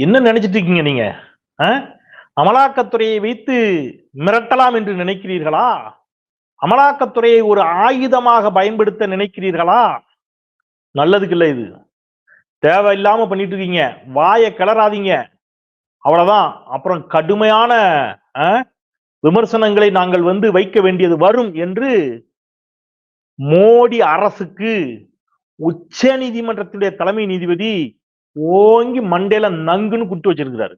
என்ன நினைச்சிட்டு இருக்கீங்க நீங்க? ஆ? அமலாக்கத்துறையை வைத்து மிரட்டலாம் என்று நினைக்கிறீர்களா? அமலாக்கத்துறையை ஒரு ஆயுதமாக பயன்படுத்த நினைக்கிறீர்களா? நல்லதுக்கு இல்லை இது. தேவையில்லாம பண்ணிட்டு இருக்கீங்க. வாயை கிளறாதீங்க. அவ்வளவுதான். அப்புறம் கடுமையான ஆ, விமர்சனங்களை நாங்கள் வந்து வைக்க வேண்டியது வரும் என்று மோடி அரசுக்கு உச்ச நீதிமன்றத்துடைய தலைமை நீதிபதி ஓங்கி மண்டையில நங்குன்னு குட்டு வச்சிருக்கிறாரு.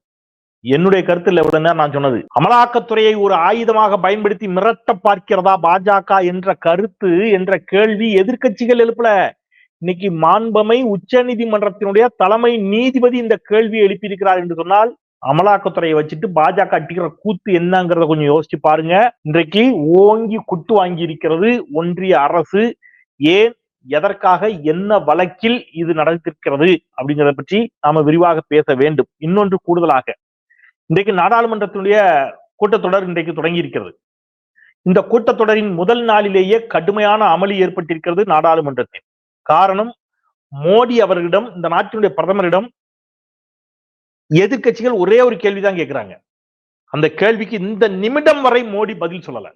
என்னுடைய கருத்தில் எவ்வளவு நான் சொன்னது. அமலாக்கத்துறையை ஒரு ஆயுதமாக பயன்படுத்தி மிரட்ட பார்க்கிறதா பாஜக என்ற கருத்து என்ற கேள்வி எதிர்கட்சிகள் எழுப்பல. இன்னைக்கு மாண்பமை உச்ச நீதிமன்றத்தினுடைய தலைமை நீதிபதி இந்த கேள்வி எழுப்பியிருக்கிறார் என்று சொன்னால் அமலாக்கத்துறையை வச்சுட்டு பாஜக அடிக்கிற கூத்து என்னங்கிறத கொஞ்சம் யோசிச்சு பாருங்க. இன்றைக்கு ஓங்கி குட்டு வாங்கி இருக்கிறது ஒன்றிய அரசு. ஏன் எதற்காக என்ன வழக்கில் இது நடந்திருக்கிறது அப்படிங்கிறத பற்றி நாம விரிவாக பேச வேண்டும். இன்னொன்று கூடுதலாக இன்றைக்கு நாடாளுமன்றத்தினுடைய கூட்டத்தொடர் இன்றைக்கு தொடங்கி இருக்கிறது இந்த கூட்டத்தொடரின் முதல் நாளிலேயே கடுமையான அமளி ஏற்பட்டிருக்கிறது நாடாளுமன்றத்தில். காரணம் மோடி அவர்களிடம் இந்த நாட்டினுடைய பிரதமரிடம் எதிர்க்கட்சிகள் ஒரே ஒரு கேள்விதான் கேட்கிறாங்க. அந்த கேள்விக்கு இந்த நிமிடம் வரை மோடி பதில் சொல்லல.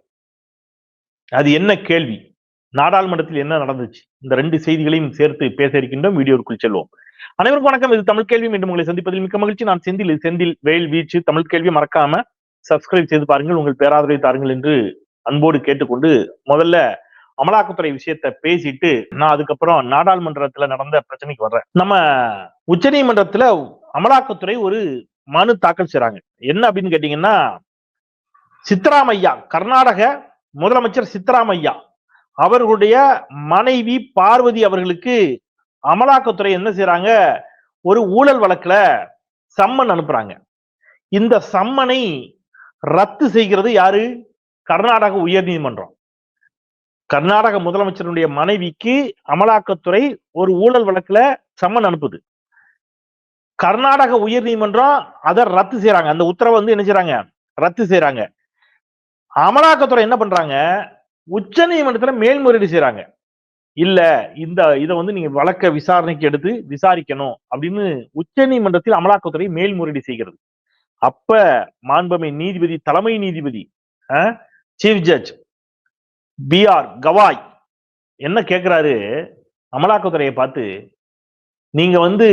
அது என்ன கேள்வி? நாடாளுமன்றத்தில் என்ன நடந்துச்சு? இந்த ரெண்டு செய்திகளையும் சேர்த்து பேச இருக்கின்றோம். வீடியோக்குள் செல்வோம். அனைவருக்கும் வணக்கம். இது தமிழ் கேள்வி. மீண்டும் உங்களை சந்திப்பதில் மிக்க மகிழ்ச்சி. நான் செந்தில். செந்தில் வேல் வீச்சு தமிழ் கேள்வி. மறக்காம சப்ஸ்கிரைப் செய்து பாருங்கள். உங்கள் பேராதரவை தாருங்கள் என்று அன்போடு கேட்டுக்கொண்டு முதல்ல அமலாக்கத்துறை விஷயத்த பேசிட்டு நான் அதுக்கப்புறம் நாடாளுமன்றத்துல நடந்த பிரச்சனைக்கு வர்றேன். நம்ம உச்சநீதிமன்றத்துல அமலாக்கத்துறை ஒரு மனு தாக்கல் செய்றாங்க. என்ன அப்படின்னு கேட்டீங்கன்னா சித்தராமையா கர்நாடக முதலமைச்சர் சித்தராமையா அவர்களுடைய மனைவி பார்வதி அவர்களுக்கு அமலாக்கத்துறை என்ன செய்யறாங்க ஒரு ஊழல் வழக்குல சம்மன் அனுப்புறாங்க. இந்த சம்மனை ரத்து செய்கிறது யாரு? கர்நாடக உயர்நீதிமன்றம். கர்நாடக முதலமைச்சருடைய மனைவிக்கு அமலாக்கத்துறை ஒரு ஊழல் வழக்குல சம்மன் அனுப்புது. கர்நாடக உயர்நீதிமன்றம் அதை ரத்து செய்யறாங்க அந்த உத்தரவை வந்து என்ன செய்யறாங்க ரத்து செய்யறாங்க அமலாக்கத்துறை என்ன பண்றாங்க? உச்ச நீதிமன்றத்துல மேல்முறையீடு செய்யறாங்க இல்ல இந்த இதை வந்து நீங்க வழக்க விசாரணைக்கு எடுத்து விசாரிக்கணும் அப்படின்னு உச்ச நீதிமன்றத்தில் அமலாக்கத்துறை மேல்முறையீடு செய்கிறது. அப்ப மாண்பமை நீதிபதி தலைமை நீதிபதி chief judge B R Gavai என்ன கேட்கிறாரு அமலாக்கத்துறையை பார்த்து நீங்க வந்து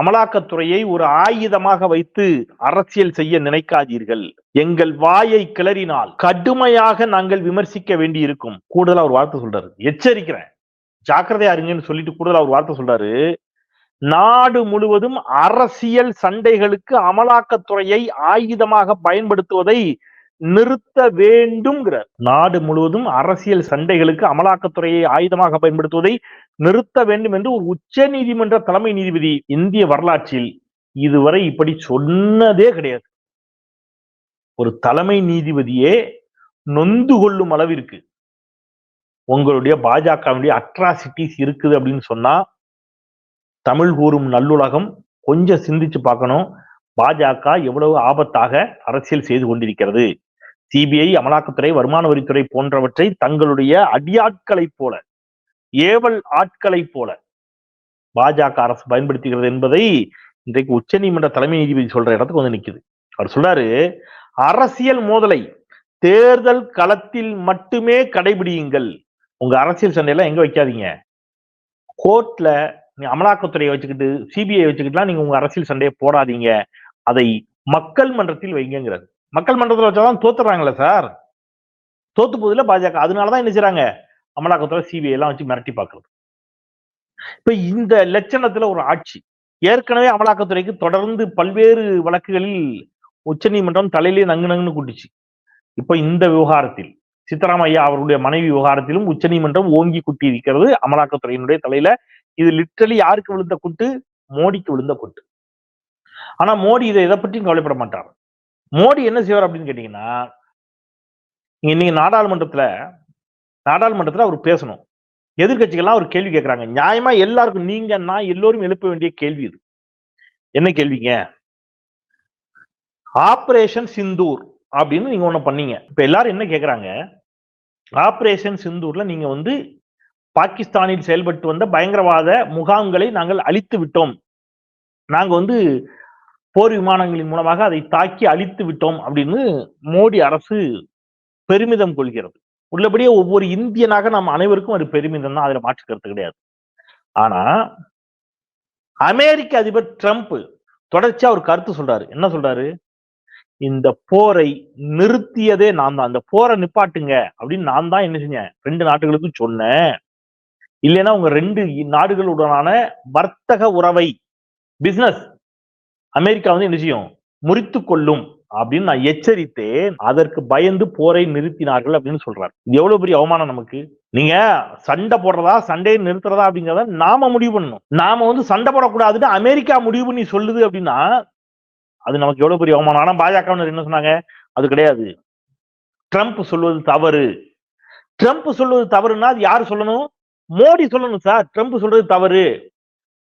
அமலாக்கத்துறையை ஒரு ஆயுதமாக வைத்து அரசியல் செய்ய நினைக்காதீர்கள். எங்கள் வாயை கிளறினால் கடுமையாக நாங்கள் விமர்சிக்க வேண்டி இருக்கும் கூடுதலா ஒரு வார்த்தை சொல்றாரு. எச்சரிக்கிறேன். ஜாக்கிரதையா இருங்கன்னு சொல்லிட்டு கூடுதலா ஒரு வார்த்தை சொல்றாரு. நாடு முழுவதும் அரசியல் சண்டைகளுக்கு அமலாக்கத்துறையை ஆயுதமாக பயன்படுத்துவதை நிறுத்த வேண்டும்ங்கிறார். நாடு முழுவதும் அரசியல் சண்டைகளுக்கு அமலாக்கத்துறையை ஆயுதமாக பயன்படுத்துவதை நிறுத்த வேண்டும் என்று ஒரு உச்ச நீதிமன்ற தலைமை நீதிபதி இந்திய வரலாற்றில் இதுவரை இப்படி சொன்னதே கிடையாது. ஒரு தலைமை நீதிபதியே நொந்து கொள்ளும் அளவிற்கு உங்களுடைய பாஜகவினுடைய அட்ராசிட்டிஸ் இருக்குது அப்படின்னு சொன்னா தமிழ் கூறும் நல்லுலகம் கொஞ்சம் சிந்திச்சு பார்க்கணும். பாஜக எவ்வளவு ஆபத்தாக அரசியல் செய்து கொண்டிருக்கிறது. சிபிஐ அமலாக்கத்துறை வருமான வரித்துறை போன்றவற்றை தங்களுடைய அடியாட்களைப் போல ஏவல் ஆட்களைப் போல பாஜக அரசு பயன்படுத்துகிறது என்பதை இன்றைக்கு உச்சநீதிமன்ற தலைமை நீதிபதி சொல்ற இடத்துக்கு வந்து நிக்குது. அவர் சொல்றாரு அரசியல் மோதலை தேர்தல் களத்தில் மட்டுமே கடைபிடியுங்கள். உங்க அரசியல் சண்டையெல்லாம் எங்க வைக்காதீங்க. கோர்ட்ல நீங்க அமலாக்கத்துறையை வச்சுக்கிட்டு சிபிஐ வச்சுக்கிட்டுலாம் நீங்க உங்க அரசியல் சண்டையை போடாதீங்க. அதை மக்கள் மன்றத்தில் வைங்கிறது மக்கள் மன்றத்தில் வச்சாதான் தோத்துறாங்களே சார். தோத்து போதில் பாஜக. அதனாலதான் என்ன செய்றாங்க? அமலாக்கத்துறை சிபிஐ எல்லாம் வச்சு மிரட்டி பார்க்கறது இப்ப இந்த லட்சணத்துல ஒரு ஆட்சி. ஏற்கனவே அமலாக்கத்துறைக்கு தொடர்ந்து பல்வேறு வழக்குகளில் உச்சநீதிமன்றம் தலையிலேயே நங்கு நங்குன்னு கூட்டுச்சு. இப்ப இந்த விவகாரத்தில் சித்தராமையா அவருடைய மனைவி விவகாரத்திலும் உச்சநீதிமன்றம் ஓங்கி குட்டி இருக்கிறது அமலாக்கத்துறையினுடைய தலையில. இது லிட்டரலி யாருக்கு விழுந்த குட்டு? மோடிக்கு விழுந்த குட்டு. ஆனா மோடி இதை எதை பற்றியும் கவலைப்பட மாட்டார். மோடி என்ன செய்வார் அப்படின்னு கேட்டீங்கன்னா இன்னைக்கு நாடாளுமன்றத்துல நாடாளுமன்றத்துல அவர் பேசணும். எதிர்கட்சிகள்லாம் ஒரு கேள்வி கேட்கறாங்க நியாயமா எல்லாருக்கும் நீங்க நான் எல்லோரும் எழுப்ப வேண்டிய கேள்வி இது. என்ன கேள்விங்க? ஆபரேஷன் சிந்தூர் அப்படின்னு நீங்க ஒண்ணு பண்ணீங்க. இப்ப எல்லாரும் என்ன கேக்குறாங்க? ஆபரேஷன் சிந்தூர்ல நீங்க வந்து பாகிஸ்தானில் செயல்பட்டு வந்த பயங்கரவாத முகாம்களை நாங்கள் அழித்து விட்டோம். நாங்க வந்து போர் விமானங்களின் மூலமாக அதை தாக்கி அழித்து விட்டோம் அப்படின்னு மோடி அரசு பெருமிதம் கொள்கிறது. உள்ளபடியே ஒவ்வொரு இந்தியனாக நாம் அனைவருக்கும் ஒரு பெருமிதம் தான் அதுல மாற்று கருத்து கிடையாது. ஆனா அமெரிக்க அதிபர் ட்ரம்ப் தொடர்ச்சியா ஒரு கருத்து சொல்றாரு. என்ன சொல்றாரு? இந்த போரை நிறுத்தியதே நான் தான். இந்த போரை நிப்பாட்டுங்க அப்படின்னு நான் தான் என்ன செஞ்சேன்? ரெண்டு நாட்டுகளுக்கும் சொன்னேன். இல்லைன்னா உங்க ரெண்டு நாடுகளுடனான வர்த்தக உறவை பிசினஸ் அமெரிக்கா வந்து என்ன செய்யும்? முறித்து கொள்ளும். அப்படின்னு நான் எச்சரித்தேன். அதற்கு பயந்து போரை நிறுத்தினார்கள் அப்படின்னு சொல்றாரு. இது எவ்வளவு பெரிய அவமானம் நமக்கு? நீங்க சண்டை போடுறதா சண்டையை நிறுத்துறதா அப்படிங்கிறத நாம முடிவு பண்ணணும். நாம வந்து சண்டை போடக்கூடாதுன்னு அமெரிக்கா முடிவு பண்ணி சொல்லுது அப்படின்னா அது நமக்கு எவ்வளவு பெரிய அவமானம்? ஆனா பாஜக என்ன சொன்னாங்க? அது கிடையாது. ட்ரம்ப் சொல்வது தவறு. ட்ரம்ப் சொல்வது தவறுன்னா அது யாரு சொல்லணும்? மோடி சொல்லணும் சார். ட்ரம்ப் சொல்றது தவறு.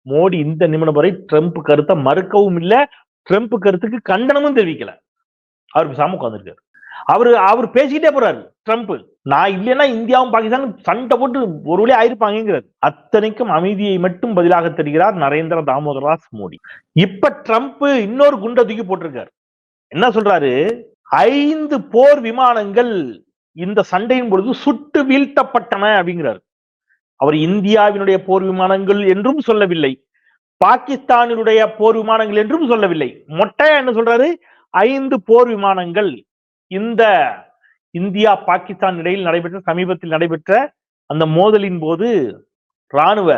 மோடி இந்த நிமிடம் வரை ட்ரம்ப் கருத்தை மறுக்கவும் இல்லை. ட்ரம்ப் கருத்துக்கு கண்டனமும் தெரிவிக்கல. அவர் பேசாம உட்காந்துருக்காரு அவரு அவர் பேசிக்கிட்டே போறாரு. ட்ரம்ப் நான் இல்லைன்னா இந்தியாவும் பாகிஸ்தானும் சண்டை போட்டு ஒரு வழி ஆயிருப்பாங்கிறார் அத்தனைக்கும் அமைதியை மட்டும் பதிலாக தெரிகிறார் நரேந்திர தாமோதராஸ் மோடி. இப்ப ட்ரம்ப் இன்னொரு குண்டை தூக்கி போட்டிருக்காரு. என்ன சொல்றாரு? ஐந்து போர் விமானங்கள் இந்த சண்டையின் பொழுது சுட்டு வீழ்த்தப்பட்டன அப்படிங்கிறாரு. அவர் இந்தியாவினுடைய போர் விமானங்கள் என்றும் சொல்லவில்லை. பாகிஸ்தானினுடைய போர் விமானங்கள் என்றும் சொல்லவில்லை. மொட்டையா என்ன சொல்றாரு? ஐந்து போர் விமானங்கள் இந்த இந்தியா பாகிஸ்தான் இடையில் நடைபெற்ற சமீபத்தில் நடைபெற்ற அந்த மோதலின் போது ராணுவ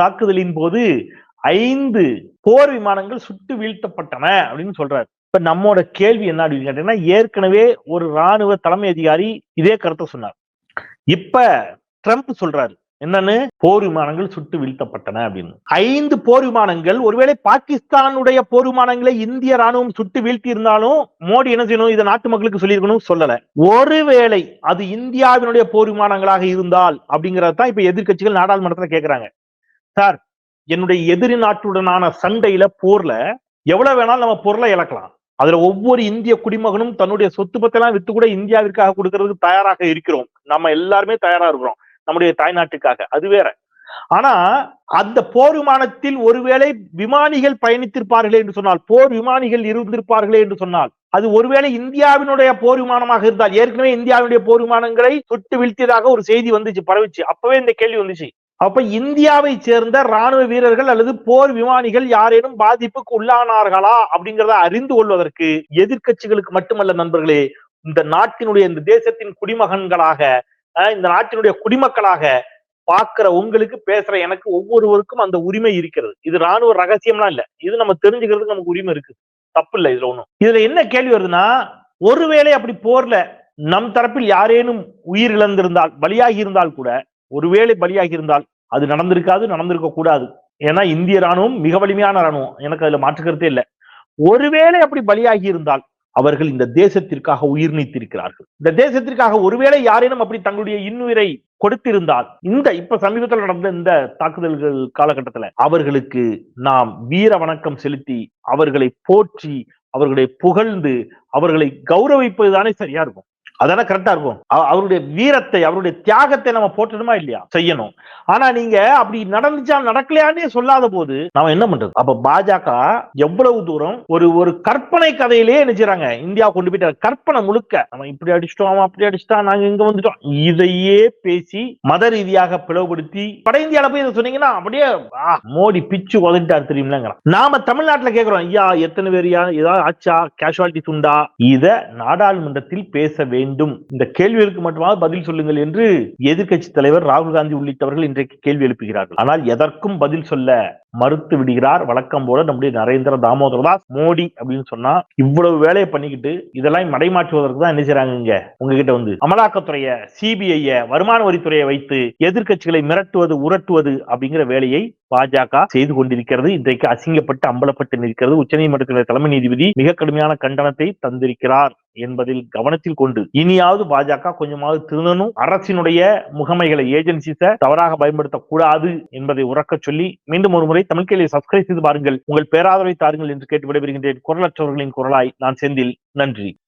தாக்குதலின் போது ஐந்து போர் விமானங்கள் சுட்டு வீழ்த்தப்பட்டன அப்படின்னு சொல்றாரு. இப்ப நம்மோட கேள்வி என்ன அப்படின்னு கேட்டீங்கன்னா ஏற்கனவே ஒரு ராணுவ தலைமை அதிகாரி இதே கருத்தை சொன்னார். இப்ப ட்ரம்ப் சொல்றாரு. என்னன்னு? போர் விமானங்கள் சுட்டு வீழ்த்தப்பட்டன அப்படின்னு. ஐந்து போர் விமானங்கள் ஒருவேளை பாகிஸ்தானுடைய போர் விமானங்களை இந்திய ராணுவம் சுட்டு வீழ்த்தி இருந்தாலும் மோடி என்ன செய்யணும்? இதை நாட்டு மக்களுக்கு சொல்லியிருக்கணும் சொல்லல. ஒருவேளை அது இந்தியாவினுடைய போர் விமானங்களாக இருந்தால் அப்படிங்கறத தான் இப்ப எதிர்கட்சிகள் நாடாளுமன்றத்துல கேக்குறாங்க. சார் என்னுடைய எதிரி நாட்டுடனான சண்டையில போர்ல எவ்வளவு வேணாலும் நம்ம பொருளை இழக்கலாம். அதுல ஒவ்வொரு இந்திய குடிமகனும் தன்னுடைய சொத்து பத்தெல்லாம் வித்து கூட இந்தியாவிற்காக கொடுக்கறதுக்கு தயாராக இருக்கிறோம். நம்ம எல்லாருமே தயாரா இருக்கிறோம். நம்முடைய தாய்நாட்டுக்காக. அது வேற. ஆனா அந்த போர் விமானத்தில் ஒருவேளை விமானிகள் பயணித்திருப்பார்களே என்று சொன்னால் போர் விமானிகள் இருந்திருப்பார்களே என்று சொன்னால் அது ஒருவேளை இந்தியாவினுடைய போர் விமானமாக இருந்தால் ஏற்கனவே இந்தியாவினுடைய போர் விமானங்களை தொட்டு வீழ்த்தியதாக ஒரு செய்தி வந்துச்சு பரவிச்சு. அப்பவே இந்த கேள்வி வந்துச்சு. அப்ப இந்தியாவை சேர்ந்த ராணுவ வீரர்கள் அல்லது போர் விமானிகள் யாரேனும் பாதிப்புக்கு உள்ளானார்களா அப்படிங்கிறத அறிந்து கொள்வதற்கு எதிர்கட்சிகளுக்கு மட்டுமல்ல நண்பர்களே இந்த நாட்டினுடைய இந்த தேசத்தின் குடிமகன்களாக இந்த நாட்டினுடைய குடிமக்களாக பாக்குற உங்களுக்கு பேசுற எனக்கு ஒவ்வொருவருக்கும் அந்த உரிமை இருக்கிறது. இது ராணுவ ரகசியம்லாம் இல்ல. இது நம்ம தெரிஞ்சுக்கிறதுக்கு நமக்கு உரிமை இருக்கு தப்பு இல்லை இதுல ஒண்ணும். இதுல என்ன கேள்வி வருதுன்னா ஒருவேளை அப்படி போர்ல நம் தரப்பில் யாரேனும் உயிர் இழந்திருந்தால் பலியாகி இருந்தால் கூட ஒருவேளை பலியாகி இருந்தால் அது நடந்திருக்காது நடந்திருக்க கூடாது. ஏன்னா இந்திய ராணுவம் மிக வலிமையான ராணுவம் எனக்கு அதுல மாற்றுக்கிறதே இல்லை. ஒருவேளை அப்படி பலியாகி இருந்தால் அவர்கள் இந்த தேசத்திற்காக உயிர் நீத்திருக்கிறார்கள். இந்த தேசத்திற்காக ஒருவேளை யாரேனும் அப்படி தங்களுடைய இன்னுயிரை கொடுத்திருந்தால் இந்த இப்ப சமீபத்தில் நடந்த இந்த தாக்குதல்கள் காலகட்டத்துல அவர்களுக்கு நாம் வீர வணக்கம் செலுத்தி அவர்களை போற்றி அவர்களை புகழ்ந்து அவர்களை கௌரவிப்பது தானே சரியா இருக்கும்? அதெல்லாம் கரெக்டா இருக்கும். அவருடைய வீரத்தை அவருடைய தியாகத்தை நம்ம போட்டணுமா இல்லையா? செய்யணும். ஆனா நீங்க அப்படி நடந்துச்சா நடக்கலையானே சொல்லாத போது நாம என்ன பண்றது? அப்ப பாஜக எவ்வளவு தூரம் ஒரு ஒரு கற்பனை கதையிலேயே நினைச்சாங்க இந்தியா கொண்டு போயிட்டு கற்பனை முழுக்க. நம்ம இப்படி அடிச்சிட்டோம் அவன் அப்படி அடிச்சிட்டா நாங்க இங்க வந்துட்டோம். இதையே பேசி மத ரீதியாக பிளவுபடுத்தி வட இந்தியால போய் இதை சொன்னீங்கன்னா அப்படியே மோடி பிச்சு உதவிட்டார் தெரியுமில்லங்கிறான். நாம தமிழ்நாட்டுல கேக்குறோம் ஐயா எத்தனை பேர் ஏதாவது ஆச்சா? கேஷுவாலிட்டி துண்டா? இத நாடாளுமன்றத்தில் பேச வேண்டும் வேண்டும். இந்த கேள்விகளுக்கு மட்டுமாவது பதில் சொல்லுங்கள் என்று எதிர்கட்சி தலைவர் ராகுல் காந்தி உள்ளிட்டவர்கள் இன்றைக்கு கேள்வி எழுப்புகிறார்கள். ஆனால் எதற்கும் பதில் சொல்ல மறுத்து விடுகிறார். வழக்கம் போல நம்முடைய நரேந்திர தாமோதரதாஸ் மோடி அப்படின்னு சொன்னா இவ்வளவு வேலையை பண்ணிக்கிட்டு இதெல்லாம் மடைமாற்றுவதற்கு தான் என்ன செய்யறாங்க இங்க உங்ககிட்ட வந்து அமலாக்கத்துறைய சிபிஐய வருமான வரித்துறையை வைத்து எதிர்கட்சிகளை மிரட்டுவது உரட்டுவது அப்படிங்கிற வேலையை பாஜக செய்து கொண்டிருக்கிறது. இன்றைக்கு அசிங்கப்பட்டு அம்பலப்பட்டு நிற்கிறது. உச்சநீதிமன்றத்தில் தலைமை நீதிபதி மிக கடுமையான கண்டனத்தை தந்திருக்கிறார் என்பதில் கவனத்தில் கொண்டு இனியாவது பாஜக கொஞ்சமாவது திருந்தணும். அரசினுடைய முகமைகளை ஏஜென்சிஸ தவறாக பயன்படுத்தக்கூடாது என்பதை உறக்க சொல்லி மீண்டும் ஒரு முறை தமிழ்கையிலே சப்ஸ்கிரைப் செய்து பாருங்கள். உங்கள் பேராதரவை தாருங்கள் என்று கேட்டு விடைபெறுகின்றேன். குரலற்றவர்களின் குரலாய் நான் செந்தில். நன்றி.